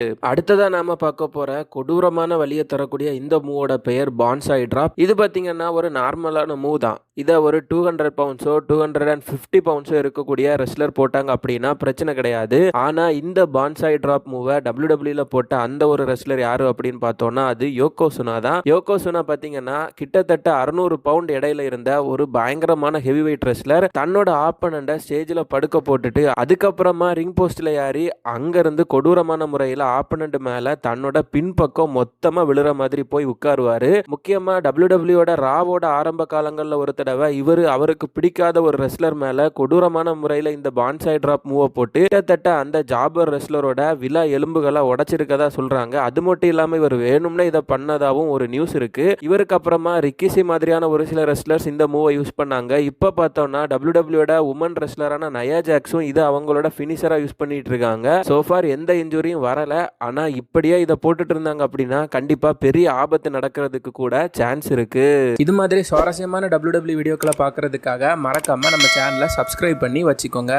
அடுத்ததா நாம பார்க்க போற கொடூரமான வழியை தரக்கூடிய இந்த மூவோட பெயர் பான்சாய் டிராப். இது பார்த்திங்கன்னா ஒரு நார்மலான மூவ் தான். இதை ஒரு டூ ஹண்ட்ரட் பவுண்ட்ஸோ டூ ஹண்ட்ரட் அண்ட் ஃபிஃப்டி பவுண்ட்ஸோ இருக்கக்கூடிய ரெஸ்லர் போட்டாங்க அப்படின்னா பிரச்சனை கிடையாது. ஆனால் இந்த பான்சாய் ட்ராப் மூவை டபிள்யூடபிள்யூல போட்ட அந்த ஒரு ரெஸ்லர் யாரு அப்படின்னு பார்த்தோம்னா அது யோகோ சுனா தான். யோகோ சுனா பார்த்தீங்கன்னா கிட்டத்தட்ட அறுநூறு பவுண்ட் இடையில இருந்த ஒரு பயங்கரமான ஹெவி வெயிட் ரெஸ்லர் தன்னோட ஆப்பனண்ட ஸ்டேஜில் படுக்க போட்டுட்டு அதுக்கப்புறமா ரிங் போஸ்டில் ஏறி அங்கேருந்து கொடூரமான முறையில் ஆப்பனண்ட் மேலே தன்னோட பின்பக்கம் மொத்தமாக விழுற மாதிரி போய் உட்காருவார். முக்கியமாக டபிள்யூடபிள்யூட ராவோட ஆரம்ப காலங்களில் ஒருத்தர் தடவை இவர் அவருக்கு பிடிக்காத ஒரு ரெஸ்லர் மேல கொடூரமான முறையில் இந்த பான்சாய் டிராப் மூவை போட்டு கிட்டத்தட்ட அந்த ஜாபர் ரெஸ்லரோட விலா எலும்புகளை உடைச்சிருக்கதா சொல்றாங்க. அது மட்டும் இல்லாம இவர் வேணும்னே இதை பண்ணதாவும் ஒரு நியூஸ் இருக்கு. இவருக்கு அப்புறமா ரிக்கிசி மாதிரியான ஒரு சில ரெஸ்லர்ஸ் இந்த மூவை யூஸ் பண்ணாங்க. இப்போ பார்த்தோம்னா டபிள்யூ டபிள்யூட உமன் ரெஸ்லரான நயா ஜாக்ஸும் இது அவங்களோட ஃபினிஷராக யூஸ் பண்ணிட்டு இருக்காங்க. சோஃபார் எந்த இன்ஜுரியும் வரல. ஆனா இப்படியே இதை போட்டுட்டு இருந்தாங்க அப்படின்னா கண்டிப்பா பெரிய ஆபத்து நடக்கிறதுக்கு கூட சான்ஸ் இருக்கு. இது மாதிரி சுவாரஸ்யமான டபிள்யூ டபிள்யூ வீடியோக்களை பார்க்கறதுக்காக மறக்காமல் நம்ம சேனலை சப்ஸ்கிரைப் பண்ணி வச்சுக்கோங்க.